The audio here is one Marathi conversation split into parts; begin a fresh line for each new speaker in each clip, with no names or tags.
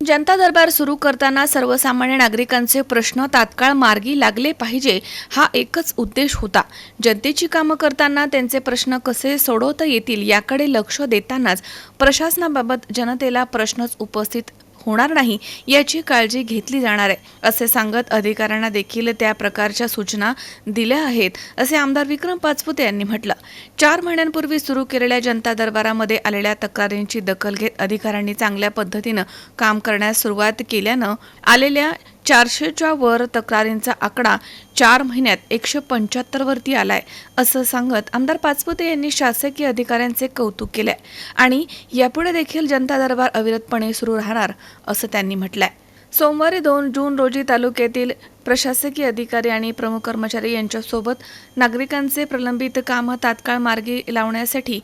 जनता दरबार सुरू करताना सर्वसामान्य नागरिकांचे प्रश्न तात्काळ मार्गी लागले पाहिजे हा एकच उद्देश होता. जनतेची कामं करताना त्यांचे प्रश्न कसे सोडवता येतील याकडे लक्ष देतानाच प्रशासनाबाबत जनतेला प्रश्नच उपस्थित होणार नाही याची काळजी घेतली जाणार आहे असे सांगत अधिकाऱ्यांना देखील त्या प्रकारच्या सूचना दिल्या आहेत असे आमदार विक्रम पाचपुते यांनी म्हटलं. चार महिन्यांपूर्वी सुरू केलेल्या जनता दरबारामध्ये आलेल्या तक्रारींची दखल घेत अधिकाऱ्यांनी चांगल्या पद्धतीनं काम करण्यास सुरुवात केल्यानं आलेल्या चारशेच्या वर तक्रारींचा आकडा चार महिन्यात एकशे पंच्याहत्तरवरती आला आलाय असं सांगत आमदार पाचपुते यांनी शासकीय अधिकाऱ्यांचे कौतुक केले आणि यापुढे देखील जनता दरबार अविरतपणे सुरू राहणार असं त्यांनी म्हटलंय. सोमवारी दोन जून रोजी तालुक्यातील प्रशासकीय अधिकारी आणि प्रमुख कर्मचारी यांच्यासोबत नागरिकांचे प्रलंबित कामं तात्काळ मार्गी लावण्यासाठी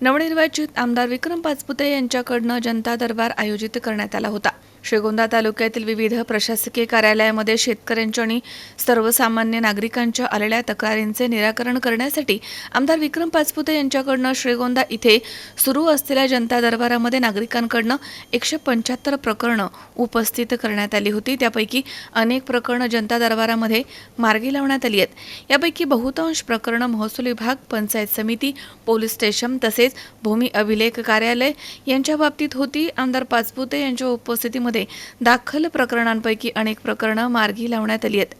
नवनिर्वाचित आमदार विक्रम पाचपुते यांच्याकडनं जनता दरबार आयोजित करण्यात आला होता. श्रीगोंदा तालुक्यातील विविध प्रशासकीय कार्यालयामध्ये शेतकऱ्यांच्या आणि सर्वसामान्य नागरिकांच्या आलेल्या तक्रारींचे निराकरण करण्यासाठी आमदार विक्रम पाचपुते यांच्याकडनं श्रीगोंदा इथे सुरू असलेल्या जनता दरबारामध्ये नागरिकांकडनं एकशे पंच्याहत्तर प्रकरणं उपस्थित करण्यात आली होती. त्यापैकी अनेक प्रकरणं जनता दरबारामध्ये मार्गी लावण्यात आली आहेत. यापैकी बहुतांश प्रकरणं महसूल विभाग पंचायत समिती पोलीस स्टेशन तसेच भूमी अभिलेख कार्यालय यांच्या बाबतीत होती. आमदार पाचपुते यांच्या उपस्थितीमध्ये दाखल प्रकरणांपैकी अनेक प्रकरणं मार्गी लावण्यात आली आहेत.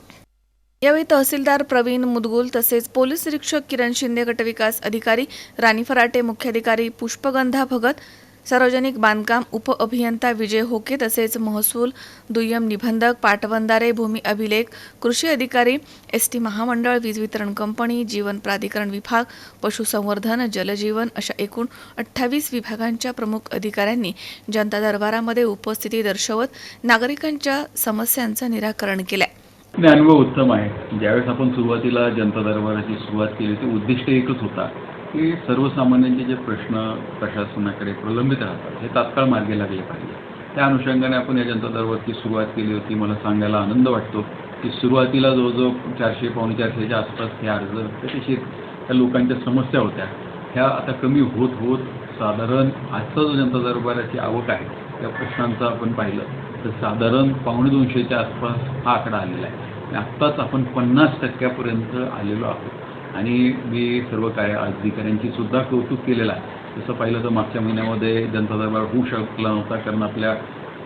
यावेळी तहसीलदार प्रवीण मुदगुल तसेच पोलीस निरीक्षक किरण शिंदे गटविकास अधिकारी राणी फराटे मुख्याधिकारी पुष्पगंधा भगत सार्वजनिक बांधकाम उप अभियंता विजय होके तसेच महसूल दुय्यम निबंधक पाटबंधारे भूमी अभिलेख कृषी अधिकारी एस टी महामंडळ वीज वितरण कंपनी जीवन प्राधिकरण विभाग पशुसंवर्धन जलजीवन अशा एकूण अठ्ठावीस विभागांच्या प्रमुख अधिकाऱ्यांनी जनता दरबारामध्ये उपस्थिती दर्शवत नागरिकांच्या समस्यांचं निराकरण केलंय.
अनुभव उत्तम आहे. ज्यावेळेस आपण सुरुवातीला जनता दरबाराची सुरुवात केली होती उद्दिष्ट एकच होता. की सर्वसामान्यांचे जे प्रश्न प्रशासनाकडे प्रलंबित राहतात हे तात्काळ मार्गी लागले पाहिजे. त्या अनुषंगाने आपण या जनता दरबारची सुरुवात केली होती. मला सांगायला आनंद वाटतो की सुरुवातीला जवळजवळ चारशे पावणे चारशेच्या आसपास हे अर्ज तसे त्या लोकांच्या समस्या होत्या. ह्या आता कमी होत होत साधारण आजचा जो जनता दरबाराची आवक आहे त्या प्रश्नांचं आपण पाहिलं. तर साधारण पावणे दोनशेच्या आसपास हा आकडा आलेला आहे. आणि आत्ताच आपण पन्नास टक्क्यापर्यंत आलेलो आहोत. आणि मी सर्व काय अधिकाऱ्यांची सुद्धा कौतुक केलेलं आहे. तसं पाहिलं तर मागच्या महिन्यामध्ये जनता दरबार होऊ शकला नव्हता कारण आपल्या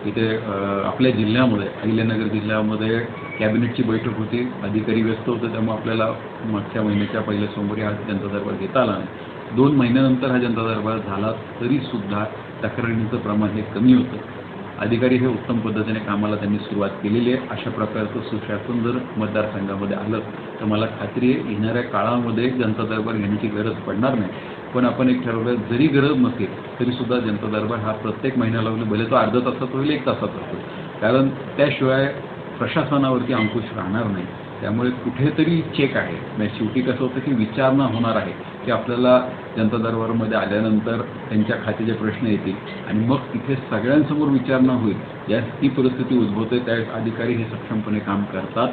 इथे आपल्या जिल्ह्यामध्ये अहिल्यानगर जिल्ह्यामध्ये कॅबिनेटची बैठक होती. अधिकारी व्यस्त होते त्यामुळे आपल्याला मागच्या महिन्याच्या पहिल्या सोमवारी हा जनता दरबार घेता आला नाही. दोन महिन्यानंतर हा जनता दरबार झाला तरीसुद्धा तक्रारींचं प्रमाण हे कमी होतं. अधिकारी हे उत्तम पद्धतीने कामाला त्यांनी सुरुवात केलेली आहे. अशा प्रकारचं सुशासन जर मतदारसंघामध्ये आलं तर मला खात्री आहे येणाऱ्या काळामध्ये जनता दरबार घेण्याची गरज पडणार नाही. पण आपण एक ठरवलं जरी गरज नसेल तरीसुद्धा जनता दरबार हा प्रत्येक महिन्याला होईल. भले तो अर्धा तासात होईल एक तासात होईल. कारण त्याशिवाय प्रशासनावरती अंकुश राहणार नाही. त्यामुळे कुठेतरी चेक आहे. म्हणजे शेवटी कसं होतं की विचारणा होणार आहे की आपल्याला जनता दरबारमध्ये आल्यानंतर त्यांच्या खात्याचे प्रश्न येतील. आणि मग तिथे सगळ्यांसमोर विचारणा होईल. या ती परिस्थिती उद्भवते त्या अधिकारी हे सक्षमपणे काम करतात.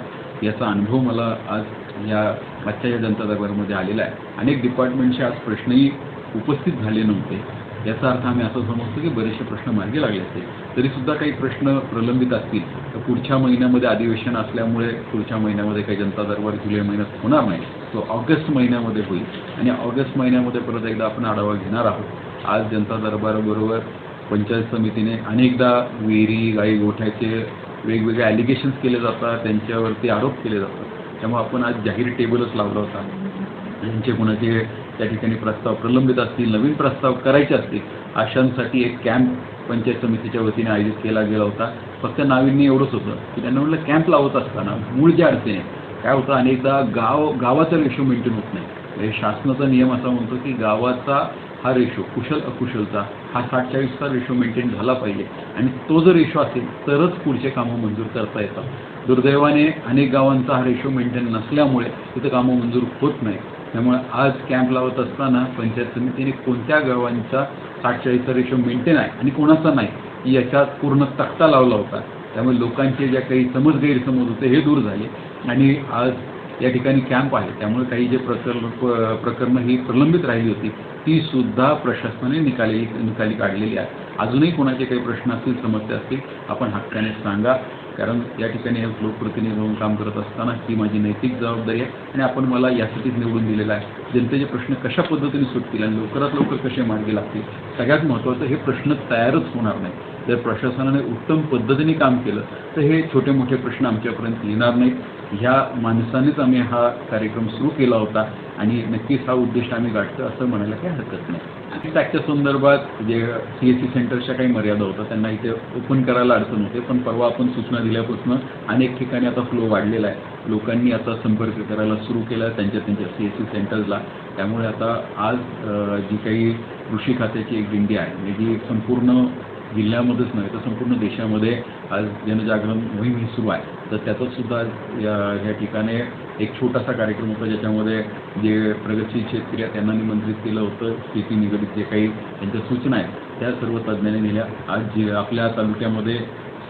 याचा अनुभव मला आज या आजच्या या जनता दरबारमध्ये आलेला आहे. अनेक डिपार्टमेंटचे आज प्रश्नही उपस्थित झाले नव्हते. याचा अर्थ आम्ही असं समजतो की बरेचसे प्रश्न मार्गी लागले असतील. तरीसुद्धा काही प्रश्न प्रलंबित असतील. तर पुढच्या महिन्यामध्ये अधिवेशन असल्यामुळे पुढच्या महिन्यामध्ये काही जनता दरबार जुलै महिन्यात होणार नाही. तो ऑगस्ट महिन्यामध्ये होईल. आणि ऑगस्ट महिन्यामध्ये परत एकदा आपण आढावा घेणार आहोत. आज जनता दरबाराबरोबर पंचायत समितीने अनेकदा विहिरी गाई गोठ्याचे वेगवेगळे ॲलिगेशन्स केले जातात. त्यांच्यावरती आरोप केले जातात. त्यामुळे आपण आज जाहीर टेबलच लावला होता. ज्यांचे कोणाचे त्या ठिकाणी प्रस्ताव प्रलंबित असतील नवीन प्रस्ताव करायचे असतील अशांसाठी एक कॅम्प पंचायत समितीच्या वतीने आयोजित केला गेला होता. फक्त नाविन्य एवढंच होतं की त्यांना म्हटलं कॅम्प लावत असताना मूळ ज्या अडचणी आहेत काय होतं अनेकदा गाव गावाचा रेशो मेंटेन होत नाही. शासनाचा नियम असा म्हणतो की गावाचा हा रेशो कुशल अकुशलचा हा साठ चाळीसचा रेशो मेंटेन झाला पाहिजे. आणि तो जर रेशो असेल तरच पुढचे कामं मंजूर करता येतात. दुर्दैवाने अनेक गावांचा हा रेशो मेंटेन नसल्यामुळे तिथं कामं मंजूर होत नाही त्यामुळे आज कॅम्प लावत असताना पंचायत समितीने कोणत्या गावांचा साठचाळीसचा रेशो मेंटेन आहे आणि कोणाचा नाही याच्यात पूर्ण तक्ता लावला होता. त्यामुळे लोकांचे ज्या काही समज गैरसमज होते हे दूर झाले. आणि आज या ठिकाणी कॅम्प आहे. त्यामुळे काही जे प्रकरण प्रकरणं ही प्रलंबित राहिली होती ती सुद्धा प्रशासनाने निकाली निकाली काढलेली आहे. अजूनही कोणाचे काही प्रश्न असतील समस्या असतील आपण हक्काने सांगा. कारण या ठिकाणी हे लोकप्रतिनिधी म्हणून काम करत असताना ही माझी नैतिक जबाबदारी आहे आणि आपण मला यासाठीच निवडून दिलेलं आहे. जनतेचे प्रश्न कशा पद्धतीने सुटतील आणि लवकरात लवकर कसे मार्गी लागतील? सगळ्यात महत्त्वाचं हे प्रश्न तयारच होणार नाही. जर प्रशासनाने उत्तम पद्धतीने काम केलं तर हे छोटे मोठे प्रश्न आमच्यापर्यंत येणार नाहीत. ह्या माणसानेच आम्ही हा कार्यक्रम सुरू केला होता आणि नक्कीच हा उद्दिष्ट आम्ही गाठतो असं म्हणायला काही हरकत नाही. आणि त्याच्या संदर्भात जे सी एस सी सेंटरच्या काही मर्यादा होत्या त्यांना इथे ओपन करायला अडचण होते पण परवा आपण सूचना दिल्यापासून अनेक ठिकाणी आता फ्लो वाढलेला आहे. लोकांनी आता संपर्क करायला सुरू केला आहे त्यांच्या त्यांच्या सी एस सी सेंटर्सला त्यामुळे आता आज जी काही कृषी खात्याची एक दिंडी आहे म्हणजे जी संपूर्ण जिल्ह्यामध्येच नाही तर संपूर्ण देशामध्ये आज जनजागरण मोहीम ही सुरू आहे. तर त्याचं सुद्धा या ह्या ठिकाणी एक छोटासा कार्यक्रम होता ज्याच्यामध्ये जे प्रगतशील शेतकरी आहेत त्यांना निमंत्रित केलं होतं. शेती निगडीत जे काही त्यांच्या सूचना आहेत त्या सर्व तज्ज्ञांनी दिल्या आज जे आपल्या तालुक्यामध्ये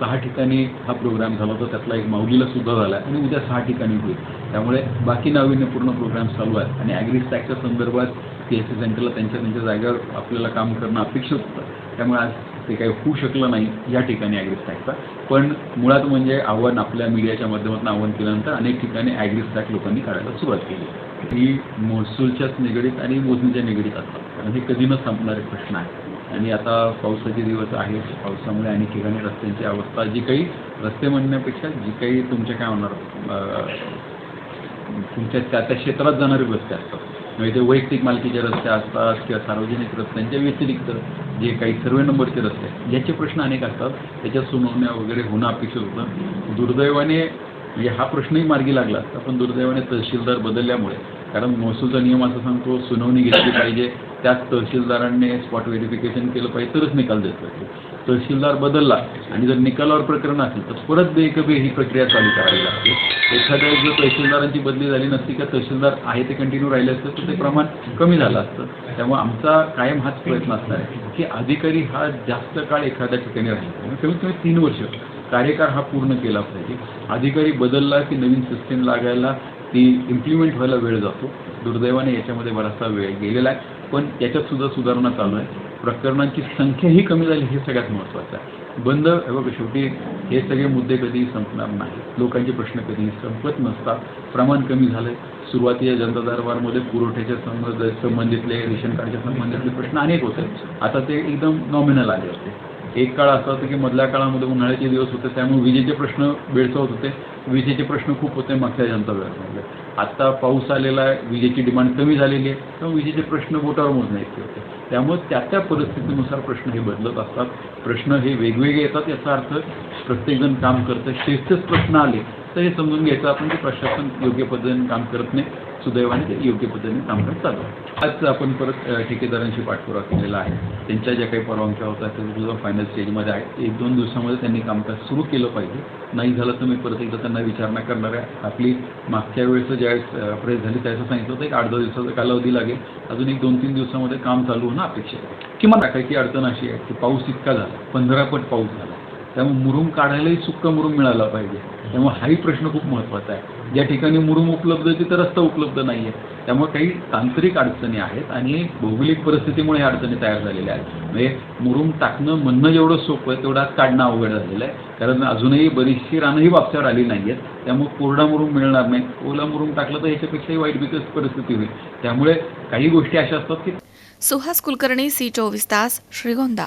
सहा ठिकाणी हा प्रोग्राम झाला होता त्यातला एक माऊलीला सुद्धा झाला आहे. आणि उद्या सहा ठिकाणी होईल. त्यामुळे बाकी नाविन्यपूर्ण प्रोग्राम चालू आहेत. आणि ॲग्रीस्टॅकच्या संदर्भात सी एस सी सेंटरला त्यांच्या त्यांच्या जागेवर आपल्याला काम करणं अपेक्षित होतं. त्यामुळे आज ते काही होऊ शकलं नाही या ठिकाणी ॲग्री स्टॅकचा पण मुळात म्हणजे आव्हान आपल्या मीडियाच्या माध्यमातून आव्हान केल्यानंतर अनेक ठिकाणी ॲग्री स्टॅक लोकांनी काढायला सुरुवात केली. ही महसूलच्याच निगडीत आणि मोजणीच्या निगडीत असतात. कारण हे कधी न संपणारे प्रश्न आहे आणि आता पावसाचे दिवस आहेत. पावसामुळे अनेक ठिकाणी रस्त्यांची अवस्था जी काही रस्ते म्हणण्यापेक्षा जी काही तुमच्या काय होणार तुमच्या त्या त्या क्षेत्रात जाणारे रस्ते असतात. म्हणजे ते वैयक्तिक मालकीचे रस्ते असतात किंवा सार्वजनिक रस्त्यांच्या व्यतिरिक्त जे काही सर्वे नंबरचे रस्ते आहेत याचे प्रश्न अनेक असतात. त्याच्या सुनावण्या वगैरे होणं अपेक्षित होतं. दुर्दैवाने म्हणजे हा प्रश्नही मार्गी लागला असता पण दुर्दैवाने तहसीलदार बदलल्यामुळे कारण महसूलचा नियम असं सांगतो सुनावणी घेतली पाहिजे त्याच तहसीलदारांनी स्पॉट व्हेरिफिकेशन केलं पाहिजे तरच निकाल देत पाहिजे. तहसीलदार बदलला आणि जर निकालावर प्रकरण असेल तर परत बेकबे ही प्रक्रिया चालू करावी लागते. एखाद्या जर तहसीलदारांची बदली झाली नसती का तहसीलदार आहे ते कंटिन्यू राहिले असतं तर ते प्रमाण कमी झालं असतं. त्यामुळे आमचा कायम हाच प्रयत्न असणार आहे की अधिकारी हा जास्त काळ एखाद्या ठिकाणी राहिला. कमीत कमी तीन वर्ष कार्यकाळ हा पूर्ण केला पाहिजे. अधिकारी बदलला की नवीन सिस्टीम लागायला ती इम्प्लिमेंट व्हायला वेळ जातो. दुर्दैवाने याच्यामध्ये बराचसा वेळ गेलेला आहे. पण याच्यात सुद्धा सुधारणा चालू आहे. प्रकरणांची संख्याही कमी झाली हे सगळ्यात महत्त्वाचं आहे. बंद हे बघा शेवटी हे सगळे मुद्दे कधीही संपणार नाही लोकांचे प्रश्न कधीही संपत नसतात. प्रमाण कमी झालं आहे सुरुवातीच्या जनता दरबारमध्ये पुरवठ्याच्या संबंध संबंधितले रेशन कार्डच्या संबंधितले प्रश्न अनेक होते. आता ते एकदम नॉमिनल आले होते. एक काळ असा होता की मधल्या काळामध्ये उन्हाळ्याचे दिवस होते त्यामुळे विजेचे प्रश्न बेळसवत होते विजेचे प्रश्न खूप होते मागच्या जनता दरबारमध्ये आत्ता पाऊस आलेला आहे विजेची डिमांड कमी झालेली आहे त्यामुळे विजेचे प्रश्न बोटावर मोजण्या होते. त्यामुळे त्या त्या परिस्थितीनुसार प्रश्न हे बदलत असतात. प्रश्न हे वेगवेगळे येतात याचा अर्थ प्रत्येकजण काम करतं. तेच प्रश्न आले तर हे समजून घ्यायचं. आपण की प्रशासन योग्य पद्धतीने काम करत नाही. सुदैवाने ते योग्य पद्धतीने काम करत चालू आज आपण परत ठेकेदारांशी पाठपुरावा केलेला आहे. त्यांच्या ज्या काही परवानग्या होत्या त्या सुद्धा फायनल स्टेजमध्ये आहे एक दोन दिवसामध्ये त्यांनी कामकाज सुरू केलं पाहिजे. नाही झालं तर मी परत एकदा त्यांना विचारणा करणार आहे. आपली मागच्या वेळेस ज्यावेळेस प्रेस झाली त्यावेळेस सांगितलं होतं एक आठ दहा दिवसाचा कालावधी लागेल. अजून एक दोन तीन दिवसामध्ये काम चालू होणं अपेक्षित आहे. किंवा टाकायची अडचण अशी आहे की पाऊस इतका झाला पंधरा पट पाऊस झाला. त्यामुळे मुरुम काढायलाही सुक्का मुरुम मिळाला पाहिजे. त्यामुळे हाही प्रश्न खूप महत्त्वाचा आहे. ज्या ठिकाणी मुरुम उपलब्ध आहे तिथं रस्ता उपलब्ध नाही आहे त्यामुळे काही तांत्रिक अडचणी आहेत आणि भौगोलिक परिस्थितीमुळे ह्या अडचणी तयार झालेल्या आहेत. म्हणजे मुरुम टाकणं म्हणणं जेवढं सोपं आहे तेवढं काढणं अवघड झालेलं आहे. कारण अजूनही बरीचशी रानंही वापसावर आली नाही आहेत त्यामुळे कोरडा मुरुम मिळणार नाही. ओला मुरुम टाकलं तर ह्याच्यापेक्षाही वाईट बिकट परिस्थिती होईल. त्यामुळे काही गोष्टी अशा असतात की
सुहास कुलकर्णी सी चोवीस तास Shrigonda.